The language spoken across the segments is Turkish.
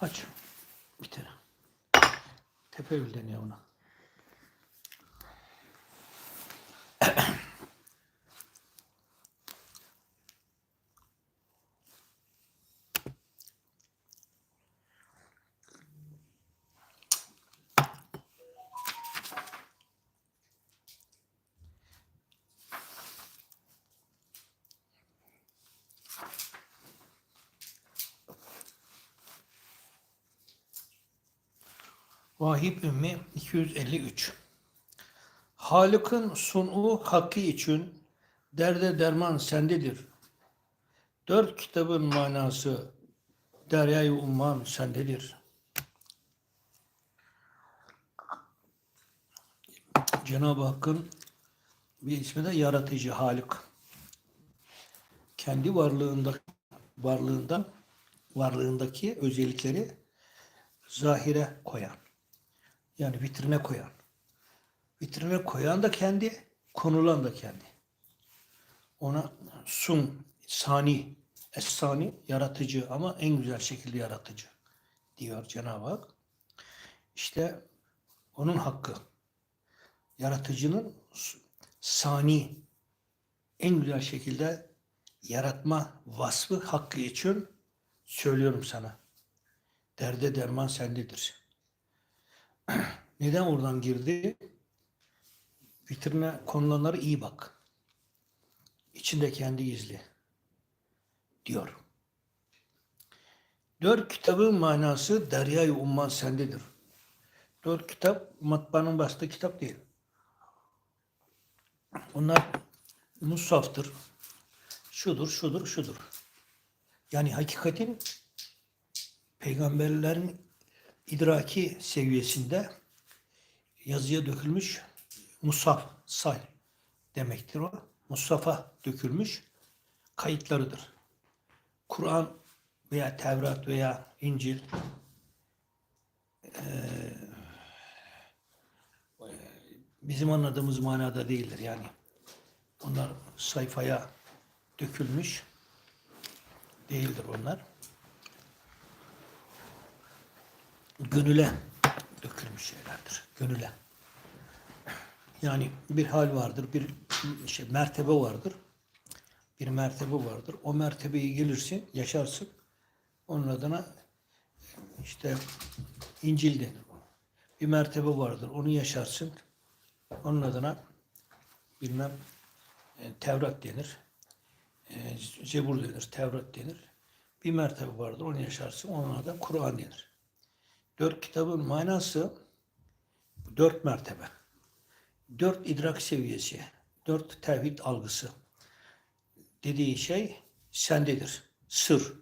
Aç. Bir tane. Tefeül deniyor ona. Vahip Ümmi 253 Halık'ın sunu hakkı için derde derman sendedir. Dört kitabın manası deryayı umman sendedir. Cenab-ı Hakk'ın bir ismi de yaratıcı Halık. Kendi varlığında varlığından varlığındaki özellikleri zahire koyan. Yani vitrine koyan. Vitrine koyan da kendi, konulan da kendi. Ona sun, sani, es-sani, yaratıcı ama en güzel şekilde yaratıcı diyor Cenab-ı Hak. İşte onun hakkı. Yaratıcının sani, en güzel şekilde yaratma vasfı hakkı için söylüyorum sana. Derde derman sendedir. Neden oradan girdi? Vitrine konulanlara iyi bak. İçinde kendi gizli. Diyor. Dört kitabın manası deryayı umman sendedir. Dört kitap matbaanın bastığı kitap değil. Onlar musaftır. Şudur, şudur, şudur. Yani hakikatin peygamberlerin idraki seviyesinde yazıya dökülmüş musaf, say demektir o. Musafa dökülmüş kayıtlarıdır. Kur'an veya Tevrat veya İncil bizim anladığımız manada değildir yani. Onlar sayfaya dökülmüş değildir onlar. Gönüle dökülmüş şeylerdir. Gönüle. Yani bir hal vardır, bir şey, mertebe vardır. Bir mertebe vardır. O mertebeyi gelirsin, yaşarsın. Onun adına işte İncil denir. Bir mertebe vardır. Onu yaşarsın. Onun adına bilmem e, Tevrat denir. E, Zebur denir, Tevrat denir. Bir mertebe vardır. Onu yaşarsın. Onun adına Kur'an denir. Dört kitabın manası dört mertebe. Dört idrak seviyesi. Dört tevhid algısı. Dediği şey sendedir. Sır.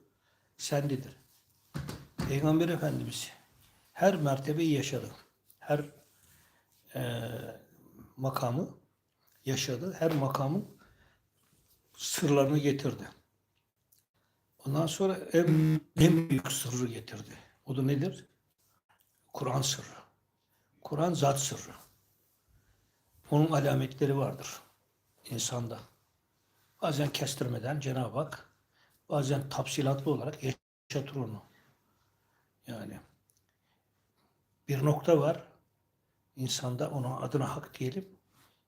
Sendedir. Peygamber Efendimiz her mertebeyi yaşadı. Her e, makamı yaşadı. Her makamın sırlarını getirdi. Ondan sonra en, en büyük sırrı getirdi. O da nedir? Kur'an sırrı. Kur'an zat sırrı. Onun alametleri vardır insanda. Bazen kestirmeden Cenab-ı Hak bazen tafsilatlı olarak yaşatır onu. Yani bir nokta var insanda ona adına hak diyelim.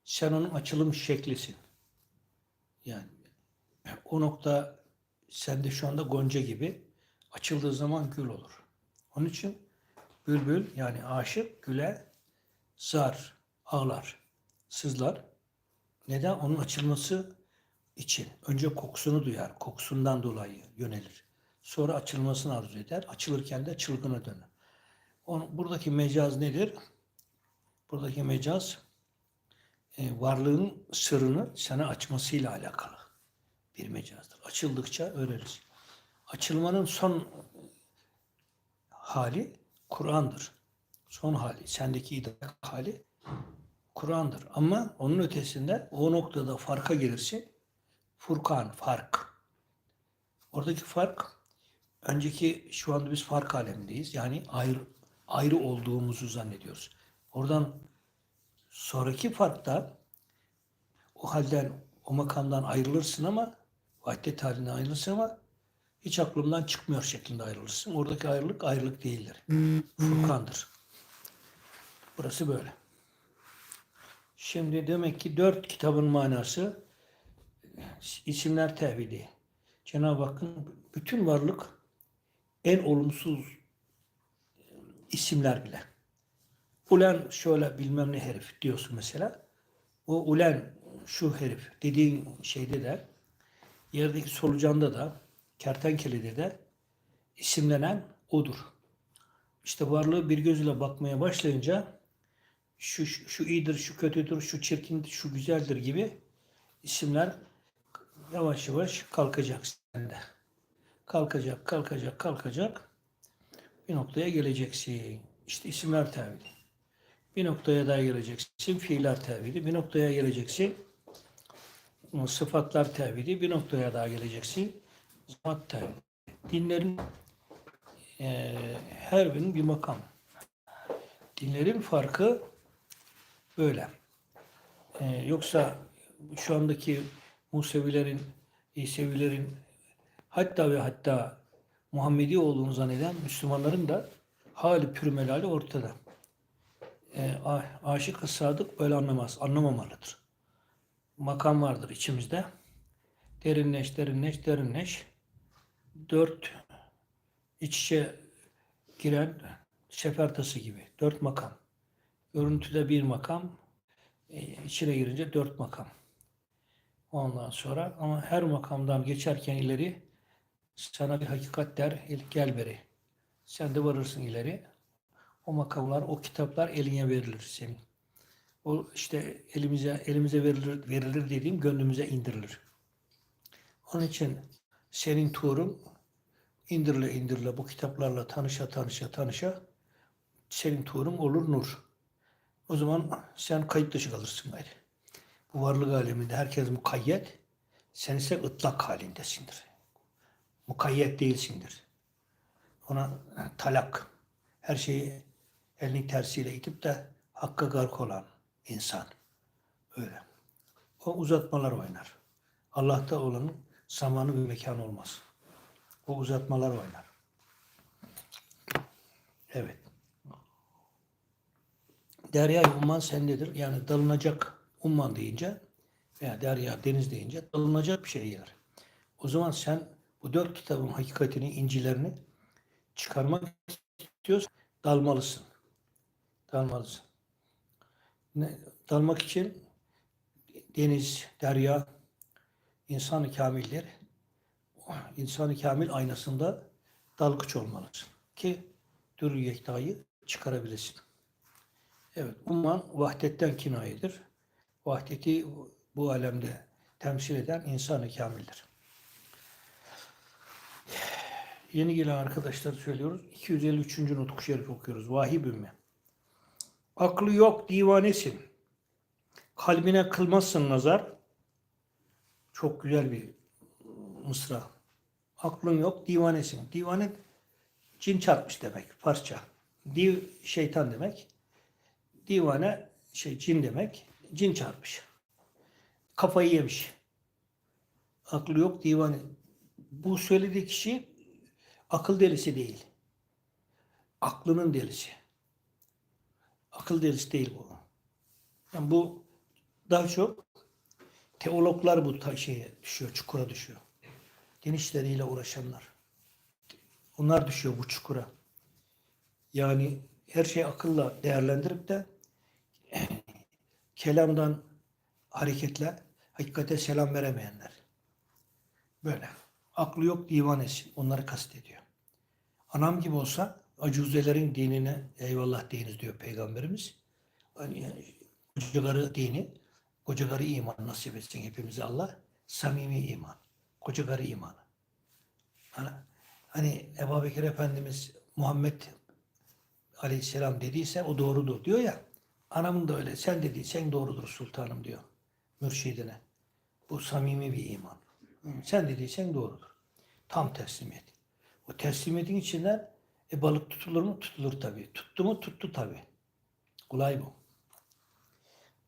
Sen onun açılım şeklisin. Yani o nokta sende şu anda gonca gibi açıldığı zaman gül olur. Onun için Bülbül yani aşık güle zar, ağlar, sızlar. Neden? Onun açılması için. Önce kokusunu duyar. Kokusundan dolayı yönelir. Sonra açılmasını arzu eder. Açılırken de çılgına döner. Onun, buradaki mecaz nedir? Buradaki mecaz e, varlığın sırrını sana açmasıyla alakalı bir mecazdır. Açıldıkça öğreniriz. Açılmanın son hali Kur'an'dır. Son hali, sendeki idrak hali Kur'an'dır. Ama onun ötesinde o noktada farka gelirsin. Furkan, fark. Oradaki fark, önceki şu anda biz fark alemindeyiz. Yani ayrı, ayrı olduğumuzu zannediyoruz. Oradan sonraki farkta o halden, o makamdan ayrılırsın ama vahdet haline ayrılırsın ama hiç aklımdan çıkmıyor şeklinde ayrılırsın. Oradaki ayrılık ayrılık değildir. Furkandır. Burası böyle. Şimdi demek ki dört kitabın manası isimler tevhidi. Cenab-ı Hakk'ın bütün varlık en olumsuz isimler bile. Ulen şöyle bilmem ne herif diyorsun mesela. O ulen şu herif dediğin şeyde de yerdeki solucanda da kertenkelede de isimlenen odur. İşte varlığı bir gözüyle bakmaya başlayınca şu, şu, şu iyidir, şu kötüdür, şu çirkindir, şu güzeldir gibi isimler yavaş yavaş kalkacak sende. Kalkacak, kalkacak, kalkacak. Bir noktaya geleceksin. İşte isimler tevhidi. Bir noktaya daha geleceksin. Fiiller tevhidi. Bir noktaya geleceksin. Sıfatlar tevhidi. Bir noktaya daha geleceksin. Tevhidi. Dinlerin eee, her birinin bir makam. Dinlerin farkı böyle. Eee, yoksa şu andaki Musevilerin, İsevilerin hatta ve hatta Muhammedi olduğunu zanneden Müslümanların da hali pürmelali ortada. E, a- aşık-ı sadık böyle anlamaz, anlamamalıdır. Makam vardır içimizde. Derinleş, derinleş, derinleş. Dört iç içe giren sefer tası gibi. Dört makam. Görüntüde bir makam, e, içine girince dört makam. Ondan sonra ama her makamdan geçerken ileri sana bir hakikat der, "El- gel beri. Sen de varırsın ileri. O makamlar, o kitaplar eline verilir senin. O işte elimize elimize verilir, verilir dediğim gönlümüze indirilir. Onun için senin tuğrun indirile indirile bu kitaplarla tanışa tanışa tanışa senin tuğrun olur nur. O zaman sen kayıt dışı kalırsın gayrı. Bu varlık aleminde herkes mukayyet. Sen ise ıtlak halindesindir. Mukayyet değilsindir. Ona talak, her şeyi elinin tersiyle itip de hakka gark olan insan. Öyle. O uzatmalar oynar. Allah'ta olanın zamanı bir mekan olmaz. O uzatmalar oynar. Evet. Derya umman sendedir. Yani dalınacak umman deyince veya derya deniz deyince dalınacak bir şey gelir. O zaman sen bu dört kitabın hakikatini, incilerini çıkarmak istiyorsan dalmalısın. Dalmalısın. Ne, dalmak için deniz, derya, insan-ı kamildir. İnsan-ı kamil aynasında dalgıç olmalısın. Ki dürü yektayı çıkarabilesin. Evet, umman vahdetten kinayedir. Vahdeti bu alemde temsil eden insan-ı kamildir. Yeni gelen arkadaşlar söylüyoruz. 253. Nutuk Şerif okuyoruz. Vahib ümmü. Aklı yok divanesin. Kalbine kılmazsın nazar. Çok güzel bir mısra. Aklın yok divanesin. Divane cin çarpmış demek parça. Div şeytan demek. Divane şey cin demek. Cin çarpmış. Kafayı yemiş. Aklı yok divane. Bu söylediği kişi akıl delisi değil. Aklının delisi. Akıl delisi değil bu. Yani bu daha çok teologlar bu şeye düşüyor, çukura düşüyor. Din işleriyle uğraşanlar. Onlar düşüyor bu çukura. Yani her şeyi akılla değerlendirip de kelamdan hareketle hakikate selam veremeyenler. Böyle. Aklı yok divanesi. Onları kastediyor. Anam gibi olsa acuzelerin dinine eyvallah deyiniz diyor Peygamberimiz. Hani koca karı dini, koca karı iman nasip etsin hepimize Allah. Samimi iman. Koca karı imanı. Hani, hani Ebu Bekir Efendimiz Muhammed Aleyhisselam dediyse o doğrudur diyor ya. Anamın da öyle. Sen dediysen doğrudur sultanım diyor. Mürşidine. Bu samimi bir iman. Sen dediysen doğrudur. Tam teslimiyet. O teslimiyetin içinden e, balık tutulur mu? Tutulur tabii. Tuttu mu? Tuttu tabii. Kolay bu.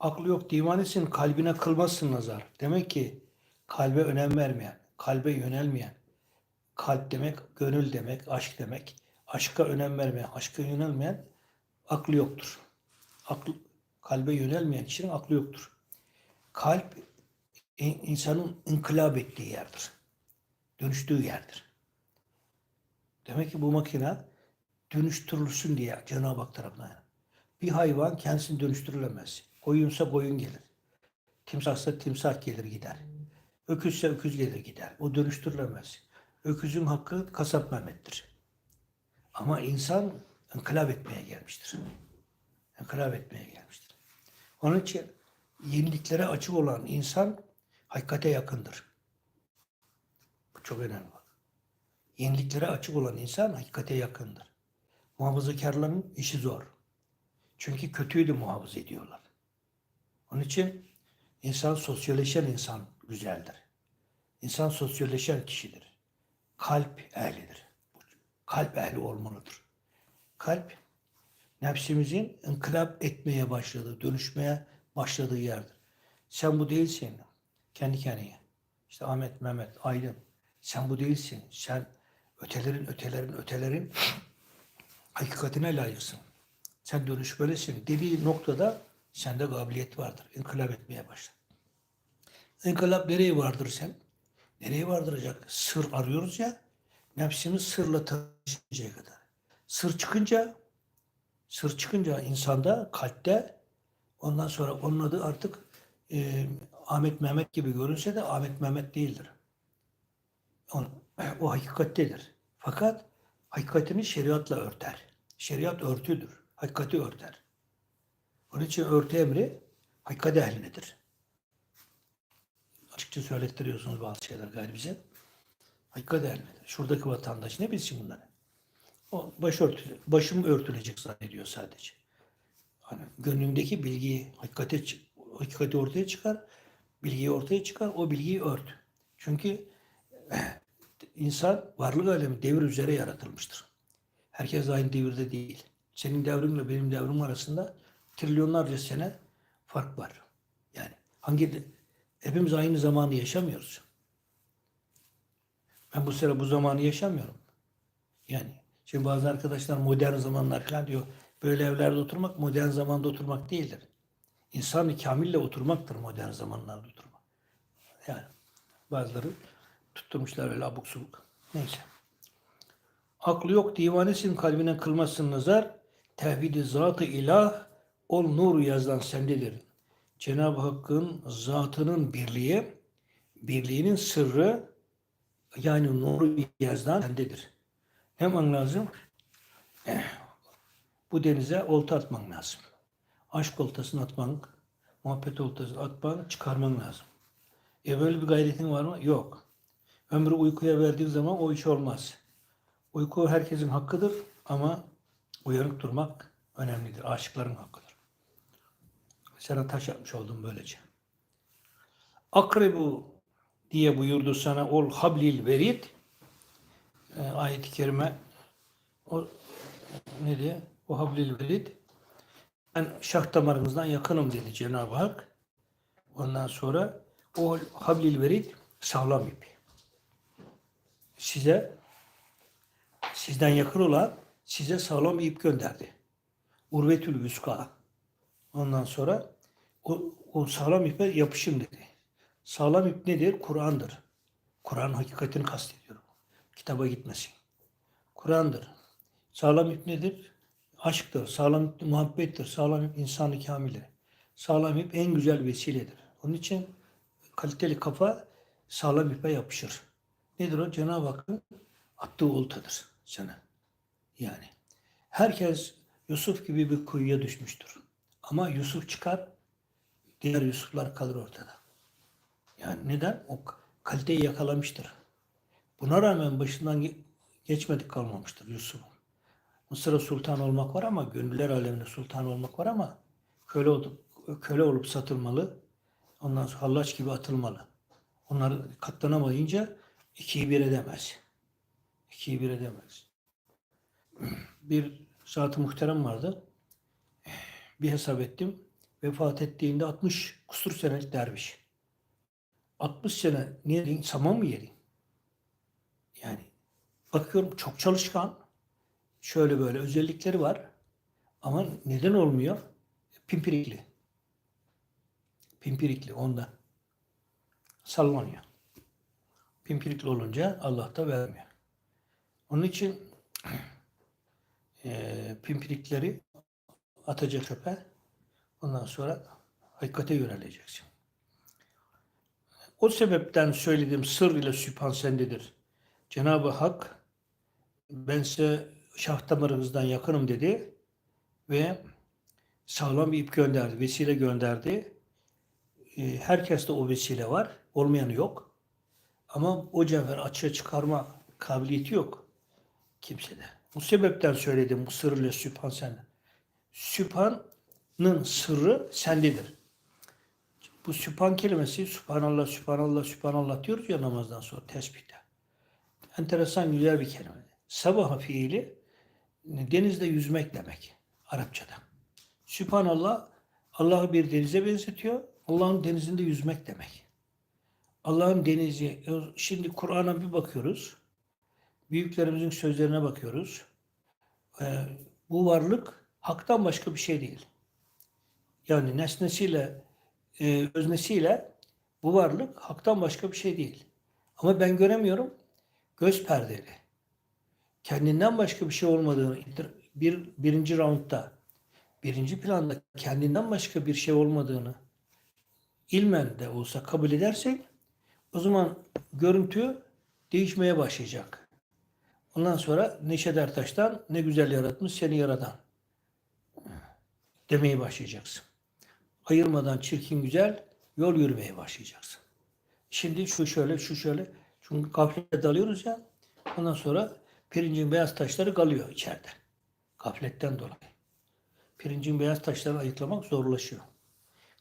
Aklı yok divanesin kalbine kılmazsın nazar. Demek ki kalbe önem vermeyen, kalbe yönelmeyen, kalp demek, gönül demek, aşk demek. Aşka önem vermeyen, aşka yönelmeyen aklı yoktur. Aklı, kalbe yönelmeyen kişinin aklı yoktur. Kalp in- insanın inkılap ettiği yerdir. Dönüştüğü yerdir. Demek ki bu makine dönüştürülsün diye Cenab-ı Hak tarafından. Bir hayvan kendisini dönüştürülemez. Koyunsa koyun gelir. Timsahsa timsah gelir gider. Öküzse öküz gelir gider. O dönüştürülemez. Öküzün hakkı kasap Mehmet'tir. Ama insan inkılap etmeye gelmiştir. İnkılap etmeye gelmiştir. Onun için yeniliklere açık olan insan hakikate yakındır. Bu çok önemli. Yeniliklere açık olan insan hakikate yakındır. Muhafazakarların işi zor. Çünkü kötüyü de muhafaza ediyorlar. Onun için insan sosyalleşen insan güzeldir. İnsan sosyalleşen kişidir. Kalp ehlidir. Kalp ehli olmalıdır. Kalp nefsimizin inkılap etmeye başladığı, dönüşmeye başladığı yerdir. Sen bu değilsin. Kendi kendine. İşte Ahmet, Mehmet, Aydın. Sen bu değilsin. Sen ötelerin, ötelerin, ötelerin hakikatine layıksın. Sen dönüşmelisin dediği noktada sende kabiliyet vardır. İnkılap etmeye başla. İnkılap nereye vardır sen? Nereye vardıracak? Sır arıyoruz ya. Nefsimiz sırla tanışıncaya kadar. Sır çıkınca sır çıkınca insanda, kalpte ondan sonra onun adı artık e, Ahmet Mehmet gibi görünse de Ahmet Mehmet değildir. O, o hakikattedir. Fakat hakikatini şeriatla örter. Şeriat örtüdür. Hakikati örter. Onun için örtü emri hakikat ehlinedir. Açıkça söylettiriyorsunuz bazı şeyler galiba bize. Hakikat ehlinedir. Şuradaki vatandaş ne bilsin bunları? O başörtü, başım örtülecek zannediyor sadece. Hani gönlündeki bilgiyi hakikate, hakikati ortaya çıkar, bilgiyi ortaya çıkar, o bilgiyi ört. Çünkü insan varlık alemi devir üzere yaratılmıştır. Herkes aynı devirde değil. Senin devrinle benim devrim arasında trilyonlarca sene fark var. Yani hangi hepimiz aynı zamanı yaşamıyoruz. Ben bu sıra bu zamanı yaşamıyorum. Yani şimdi bazı arkadaşlar modern zamanlar falan diyor. Böyle evlerde oturmak modern zamanda oturmak değildir. İnsan-ı kamille oturmaktır modern zamanlarda oturmak. Yani bazıları tutturmuşlar öyle abuk subuk. Neyse. Aklı yok divanesin kalbine kılmasın nazar. Tevhid-i zat-ı ilah ol nur yazdan sendedir. Cenab-ı Hakk'ın zatının birliği, birliğinin sırrı yani nuru yazdan sendedir. Ne yapman lazım? Eh, bu denize olta atman lazım. Aşk oltasını atman, muhabbet oltasını atman, çıkarman lazım. E böyle bir gayretin var mı? Yok. Ömrü uykuya verdiğin zaman o iş olmaz. Uyku herkesin hakkıdır ama uyanık durmak önemlidir. Aşıkların hakkıdır. Sana taş atmış oldum böylece. Akrebu diye buyurdu sana ol hablil verid. E, ayet-i kerime o ne diye? O hablil verid. Ben şah damarınızdan yakınım dedi Cenab-ı Hak. Ondan sonra o hablil verid sağlam ip. Size sizden yakın olan size sağlam ip gönderdi. Urvetül Vüska. Ondan sonra o, o sağlam ipe yapışın dedi. Sağlam ip nedir? Kur'an'dır. Kur'an hakikatini kastediyorum. Kitaba gitmesin. Kur'an'dır. Sağlam ip nedir? Aşktır. Sağlam ip muhabbettir. Sağlam ip insanı kamildir. Sağlam ip en güzel vesiledir. Onun için kaliteli kafa sağlam ipe yapışır. Nedir o? Cenab-ı Hakk'ın attığı oltadır sana. Yani herkes Yusuf gibi bir kuyuya düşmüştür. Ama Yusuf çıkar, diğer Yusuflar kalır ortada. Yani neden? O kaliteyi yakalamıştır. Buna rağmen başından ge- geçmedik kalmamıştır Yusuf'un. Mısır'a sultan olmak var ama gönüller aleminde sultan olmak var ama köle olup köle olup satılmalı. Ondan sonra hallaç gibi atılmalı. Onlar katlanamayınca ikiyi bir edemez. İkiyi bir edemez. Bir zat-ı muhterem vardı. Bir hesap ettim. Vefat ettiğinde 60 kusur senelik derviş. 60 sene niye yedin? Saman mı yedin? Yani Bakıyorum çok çalışkan. Şöyle böyle özellikleri var. Ama neden olmuyor? Pimpirikli. Pimpirikli ondan. Sallanıyor. Pimpirikli olunca Allah da vermiyor. Onun için eee pimpirikleri atacak çöpe. Ondan sonra hakikate yöneleceksin. O sebepten söylediğim sır ile sübhan sendedir. Cenab-ı Hak ben size şah damarınızdan yakınım dedi ve sağlam bir ip gönderdi, vesile gönderdi. Ee, Herkeste o vesile var, olmayanı yok. Ama o cevher açığa çıkarma kabiliyeti yok kimsede. Bu sebepten söyledim bu sır ile sübhan sende. Sübhan'ın sırrı sendedir. Bu sübhan kelimesi Sübhanallah, Sübhanallah, Sübhanallah diyoruz ya namazdan sonra tesbihte. Enteresan güzel bir kelime. Sabah fiili denizde yüzmek demek Arapçada. Sübhanallah Allah'ı bir denize benzetiyor. Allah'ın denizinde yüzmek demek. Allah'ın denizi, şimdi Kur'an'a bir bakıyoruz. Büyüklerimizin sözlerine bakıyoruz. Ee, bu varlık haktan başka bir şey değil. Yani nesnesiyle, e, öznesiyle bu varlık haktan başka bir şey değil. Ama ben göremiyorum. Göz perdeli. Kendinden başka bir şey olmadığını bir birinci roundda birinci planda kendinden başka bir şey olmadığını ilmen de olsa kabul edersek o zaman görüntü değişmeye başlayacak. Ondan sonra Neşet Ertaş'tan ne güzel yaratmış seni yaradan demeye başlayacaksın. Ayırmadan çirkin güzel yol yürümeye başlayacaksın. Şimdi şu şöyle şu şöyle çünkü gaflete dalıyoruz ya ondan sonra pirincin beyaz taşları kalıyor içeride. Gafletten dolayı. Pirincin beyaz taşlarını ayıklamak zorlaşıyor.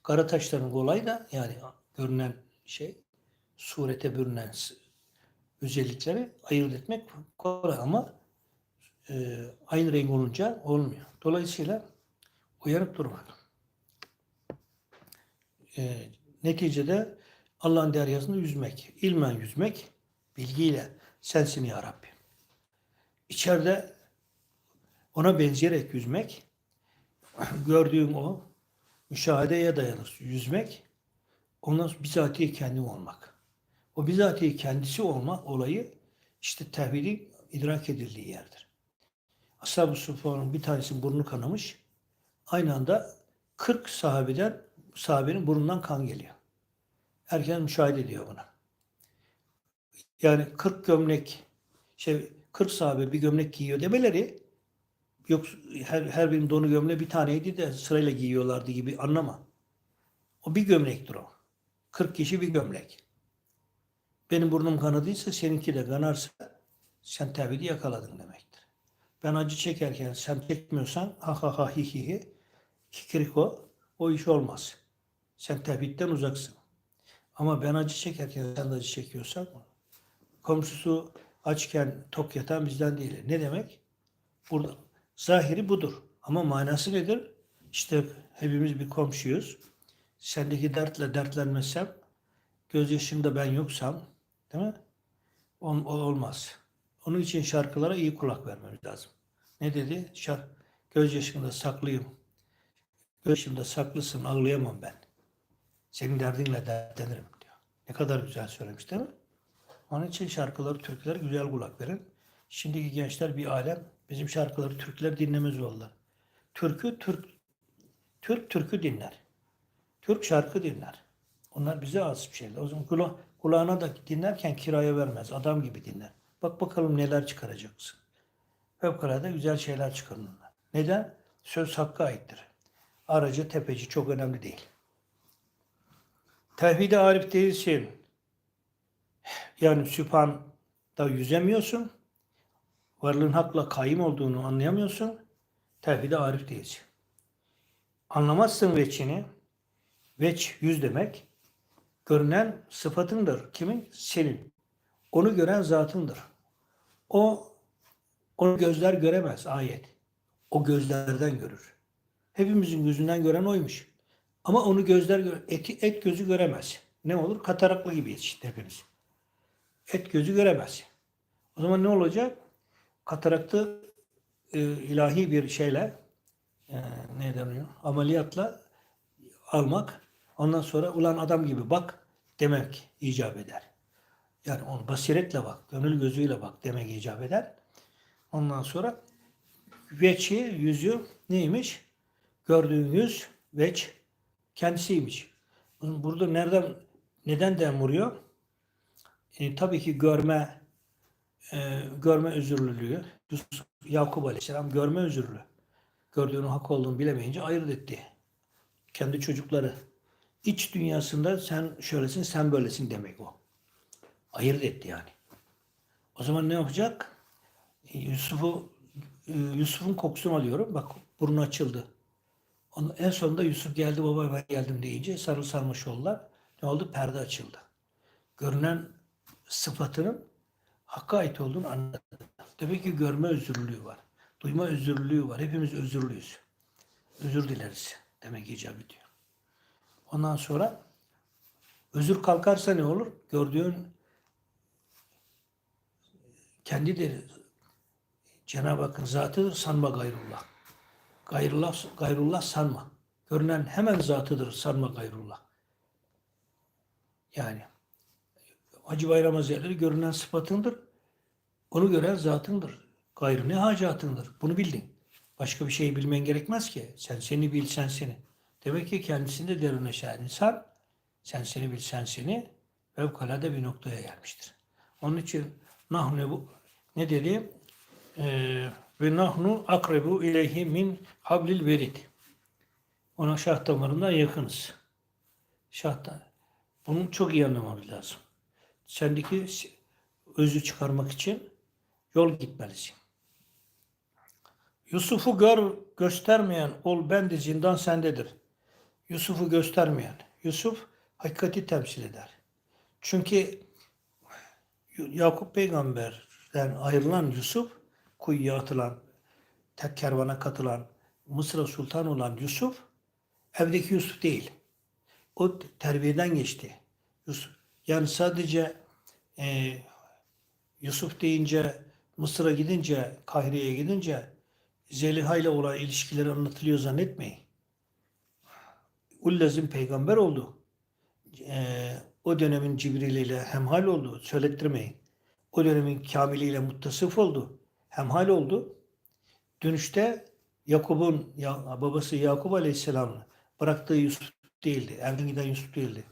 Kara taşların kolay da yani görünen şey surete bürünen özellikleri ayırt etmek kolay ama e, aynı renk olunca olmuyor. Dolayısıyla uyanık durmak. E, neticede Allah'ın deryasında yüzmek, ilmen yüzmek, bilgiyle sensin ya Rabbi. İçeride ona benzeyerek yüzmek, gördüğün o, müşahedeye dayanır yüzmek, ondan sonra bizatihi kendim olmak. O bizatihi kendisi olma olayı işte tevhidin idrak edildiği yerdir. Ashab-ı bir tanesi burnu kanamış. Aynı anda 40 sahabeden sahabenin burnundan kan geliyor. Herkes müşahede ediyor buna. Yani 40 gömlek şey 40 sahabe bir gömlek giyiyor demeleri yok her, her birinin donu gömle bir taneydi de sırayla giyiyorlardı gibi anlama. O bir gömlektir o. 40 kişi bir gömlek. Benim burnum kanadıysa seninki de kanarsa sen tevhidi yakaladın demektir. Ben acı çekerken sen çekmiyorsan ha ha ha hi hi hi kikiriko o iş olmaz. Sen tevhidden uzaksın. Ama ben acı çekerken sen de acı çekiyorsan komşusu açken tok yatan bizden değil. Ne demek? Burada zahiri budur. Ama manası nedir? İşte hepimiz bir komşuyuz. Sendeki dertle dertlenmezsem, gözyaşımda ben yoksam, değil mi? O, o olmaz. Onun için şarkılara iyi kulak vermemiz lazım. Ne dedi? Şark, gözyaşımda saklıyım. Gözyaşımda saklısın, ağlayamam ben. Senin derdinle dertlenirim diyor. Ne kadar güzel söylemiş değil mi? Onun için şarkıları, türkülere güzel kulak verin. Şimdiki gençler bir alem bizim şarkıları, türküler dinlemez oldular. Türkü, Türk, Türk türkü dinler. Türk şarkı dinler. Onlar bize az bir şeyler. O zaman kula, kulağına da dinlerken kiraya vermez. Adam gibi dinler. Bak bakalım neler çıkaracaksın. Fevkalade güzel şeyler çıkarırlar. Neden? Söz hakkı aittir. Aracı, tepeci çok önemli değil. Tevhide arif değilsin. Yani sübhan'da yüzemiyorsun. Varlığın hakla kaim olduğunu anlayamıyorsun. Tevhide arif değilsin. Anlamazsın veçini. Veç yüz demek. Görünen sıfatındır. Kimin? Senin. Onu gören zatındır. O onu gözler göremez ayet. O gözlerden görür. Hepimizin gözünden gören oymuş. Ama onu gözler eti, et gözü göremez. Ne olur? Kataraklı gibi yetişti hepimiz. Et gözü göremez. O zaman ne olacak? Kataraktı e, ilahi bir şeyle e, ne deniyor? Ameliyatla almak. Ondan sonra ulan adam gibi bak demek icap eder. Yani onu basiretle bak, gönül gözüyle bak demek icap eder. Ondan sonra veçi, yüzü neymiş? Gördüğün yüz, veç kendisiymiş. Burada nereden, neden dem vuruyor? E, tabii ki görme, e, görme özürlülüğü. Yusuf, Yakup Aleyhisselam görme özürlü. Gördüğünün hak olduğunu bilemeyince ayırt etti. Kendi çocukları. İç dünyasında sen şöylesin, sen böylesin demek o. Ayırt etti yani. O zaman ne yapacak? Yusuf'u e, Yusuf'un kokusunu alıyorum. Bak burnu açıldı. Onun, en sonunda Yusuf geldi baba ben geldim deyince sarıl sarmış oldular. Ne oldu? Perde açıldı. Görünen sıfatının hakka ait olduğunu anladı. Demek ki görme özürlülüğü var. Duyma özürlülüğü var. Hepimiz özürlüyüz. Özür dileriz. Demek icap ediyor. Ondan sonra özür kalkarsa ne olur? Gördüğün kendidir. Cenab-ı Hakk'ın zatıdır sanma gayrullah. Gayrullah, gayrullah sanma. Görünen hemen zatıdır sanma gayrullah. Yani Hacı Bayram Hazretleri görünen sıfatındır. Onu gören zatındır. Gayrı ne hacatındır. Bunu bildin. Başka bir şey bilmen gerekmez ki. Sen seni bil, sen seni. Demek ki kendisinde derin yaşayan insan, sen seni bil, sen seni fevkalade bir noktaya gelmiştir. Onun için nahnu bu ne dedi? Ee, ve nahnu akrebu ileyhi min hablil verid. Ona şah damarından yakınız. Şah da. Bunu çok iyi anlamamız lazım. Sendeki özü çıkarmak için yol gitmelisin. Yusuf'u gör, göstermeyen ol ben de zindan sendedir. Yusuf'u göstermeyen. Yusuf hakikati temsil eder. Çünkü Yakup peygamberden ayrılan Yusuf, kuyuya atılan, tek kervana katılan, Mısır'a sultan olan Yusuf, evdeki Yusuf değil. O terbiyeden geçti. Yusuf, yani sadece e, Yusuf deyince, Mısır'a gidince, Kahire'ye gidince Zeliha ile olan ilişkileri anlatılıyor zannetmeyin. Ullazim peygamber oldu. Ee, o dönemin Cibril ile hemhal oldu. Söylettirmeyin. O dönemin Kamil ile muttasıf oldu. Hemhal oldu. Dönüşte Yakup'un ya, babası Yakup Aleyhisselam'ın bıraktığı Yusuf değildi. Evden giden Yusuf değildi.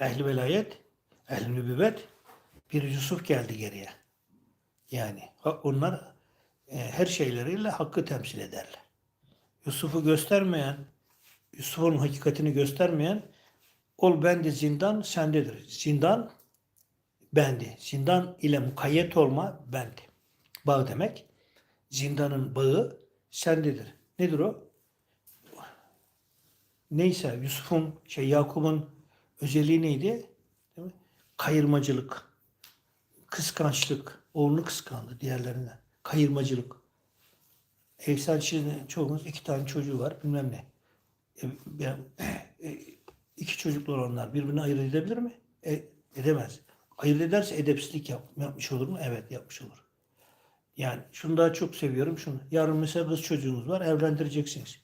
Ehli velayet, ehli nübüvvet bir Yusuf geldi geriye. Yani onlar e, her şeyleriyle hakkı temsil ederler. Yusuf'u göstermeyen, Yusuf'un hakikatini göstermeyen ol bende zindan sendedir. Zindan bendi. Zindan ile mukayyet olma bendi. Bağ demek. Zindanın bağı sendedir. Nedir o? Neyse Yusuf'un şey Yakup'un özelliği neydi? Değil mi? Kayırmacılık, kıskançlık, oğlunu kıskandı diğerlerinden. Kayırmacılık. Evsel şimdi çoğumuz iki tane çocuğu var bilmem ne. E, ben, e, iki çocuklu olanlar birbirini ayırt edebilir mi? E, edemez. Ayırt ederse edepsizlik yap, yapmış olur mu? Evet yapmış olur. Yani şunu daha çok seviyorum. Şunu. Yarın mesela kız çocuğunuz var evlendireceksiniz.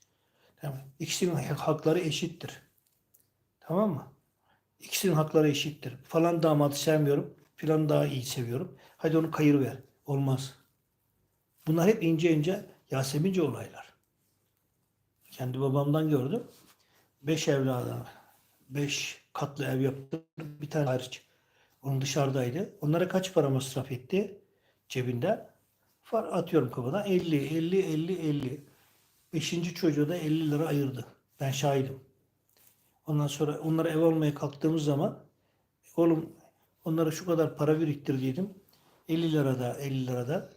Tamam. İkisinin hakları eşittir. Tamam mı? İkisinin hakları eşittir. Falan damadı sevmiyorum. Filan daha iyi seviyorum. Hadi onu kayır ver. Olmaz. Bunlar hep ince ince Yasemince olaylar. Kendi babamdan gördüm. Beş evladı, beş katlı ev yaptı. Bir tane hariç. Onun dışarıdaydı. Onlara kaç para masraf etti? Cebinde. Far atıyorum kafadan. 50, 50, 50, 50. Beşinci çocuğu da 50 lira ayırdı. Ben şahidim. Ondan sonra onlara ev almaya kalktığımız zaman oğlum onlara şu kadar para biriktirdiydim. 50 lirada 50 lirada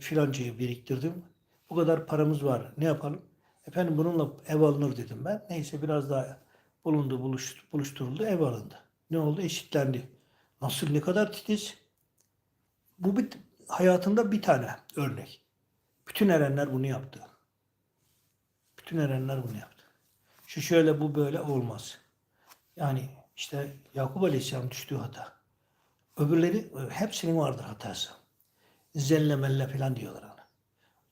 filancayı biriktirdim. Bu kadar paramız var. Ne yapalım? Efendim bununla ev alınır dedim ben. Neyse biraz daha bulundu, buluş, buluşturuldu, ev alındı. Ne oldu? Eşitlendi. Nasıl ne kadar titiz? Bu bir, hayatında bir tane örnek. Bütün erenler bunu yaptı. Bütün erenler bunu yaptı. Şu şöyle bu böyle olmaz. Yani işte Yakup Aleyhisselam düştüğü hata. Öbürleri hepsinin vardır hatası. Zelle melle falan diyorlar ona.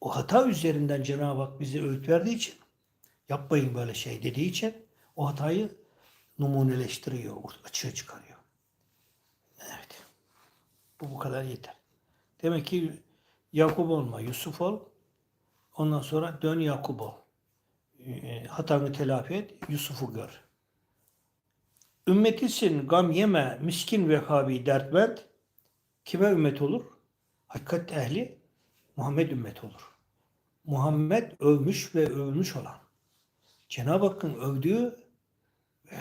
O hata üzerinden Cenab-ı Hak bize öğüt verdiği için yapmayın böyle şey dediği için o hatayı numuneleştiriyor, açığa çıkarıyor. Evet. Bu bu kadar yeter. Demek ki Yakup olma, Yusuf ol. Ondan sonra dön Yakup ol. E, Hatanı telafi et, Yusuf'u gör. Ümmetisin gam yeme, miskin vekabi dertmend. Kime ümmet olur? Hakikat ehli Muhammed ümmet olur. Muhammed övmüş ve övülmüş olan. Cenab-ı Hakk'ın övdüğü eh,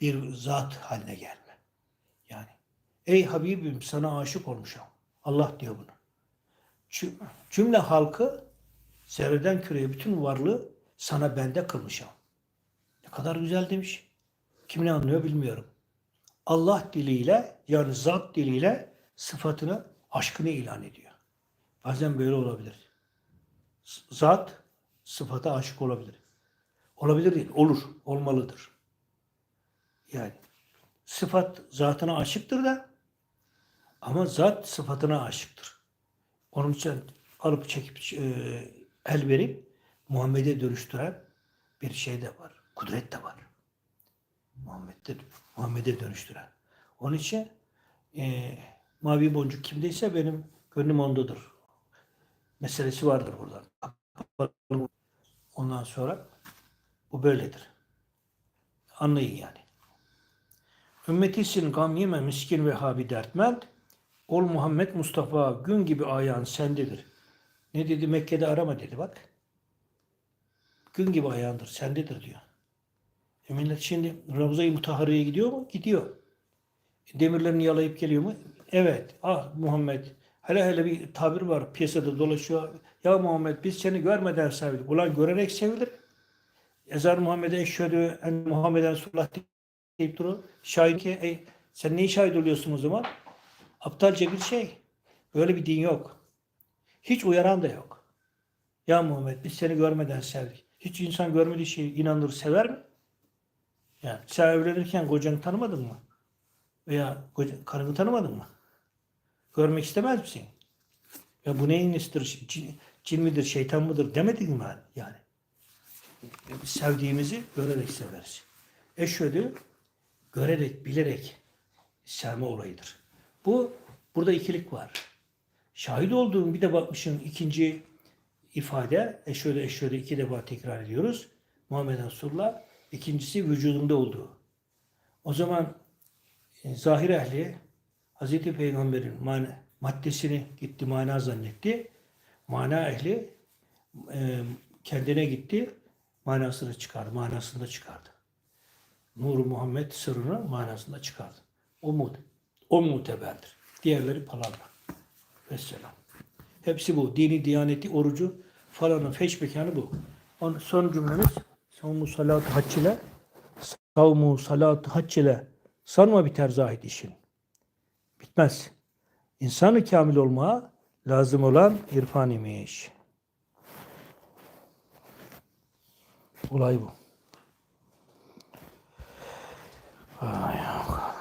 bir zat haline gelme. Yani ey Habibim sana aşık olmuşum. Allah diyor bunu. Cü- Cümle halkı zerreden küreye bütün varlığı sana bende kılmışım. Ne kadar güzel demiş. Kim ne anlıyor bilmiyorum. Allah diliyle yani zat diliyle sıfatını, aşkını ilan ediyor. Bazen böyle olabilir. Zat sıfata aşık olabilir. Olabilir değil, olur, olmalıdır. Yani sıfat zatına aşıktır da ama zat sıfatına aşıktır. Onun için alıp çekip e, el verip Muhammed'e dönüştüren bir şey de var. Kudret de var. Muhammed'de, Muhammed'e dönüştüren. Onun için e, mavi boncuk kimdeyse benim gönlüm ondadır. Meselesi vardır burada. Ondan sonra bu böyledir. Anlayın yani. Ümmetisin gam yeme miskin ve habi dertmend. Ol Muhammed Mustafa gün gibi ayağın sendedir. Ne dedi Mekke'de arama dedi bak. Gün gibi ayağındır sendedir diyor. E millet şimdi Ravza-i Mutahhare'ye gidiyor mu? Gidiyor. Demirlerini yalayıp geliyor mu? Evet. Ah Muhammed. Hele hele bir tabir var piyasada dolaşıyor. Ya Muhammed biz seni görmeden sevdik. Ulan görerek sevilir. Ezar Muhammed'e eşhedü en Muhammeden sullah deyip durur. Şahit ki ey, sen neyi şahit oluyorsun o zaman? Aptalca bir şey. Böyle bir din yok. Hiç uyaran da yok. Ya Muhammed biz seni görmeden sevdik. Hiç insan görmediği şeyi inanır sever mi? Yani sen evlenirken kocanı tanımadın mı? Veya koca, karını tanımadın mı? Görmek istemez misin? Ya bu neyin nesidir? Cin, cin midir, şeytan mıdır demedin mi yani? Biz sevdiğimizi görerek severiz. Eşhedü görerek, bilerek sevme olayıdır. Bu burada ikilik var. Şahit olduğum bir de bakmışım ikinci ifade eşhedü eşhedü iki defa tekrar ediyoruz. Muhammed Resulullah ikincisi vücudunda olduğu. O zaman e, zahir ehli Hazreti Peygamber'in maddesini gitti mana zannetti. Mana ehli e, kendine gitti manasını çıkardı. Manasında çıkardı. Nur Muhammed sırrını manasında çıkardı. O o muteberdir. Diğerleri palavra. Vesselam. Hepsi bu. Dini, diyaneti, orucu falanın feş mekanı bu. On, son cümlemiz savmu salat hac ile savmu salat hac ile sanma biter zahid işin. Bitmez. İnsanı kamil olmaya lazım olan irfan imiş. Olay bu. Ay Allah.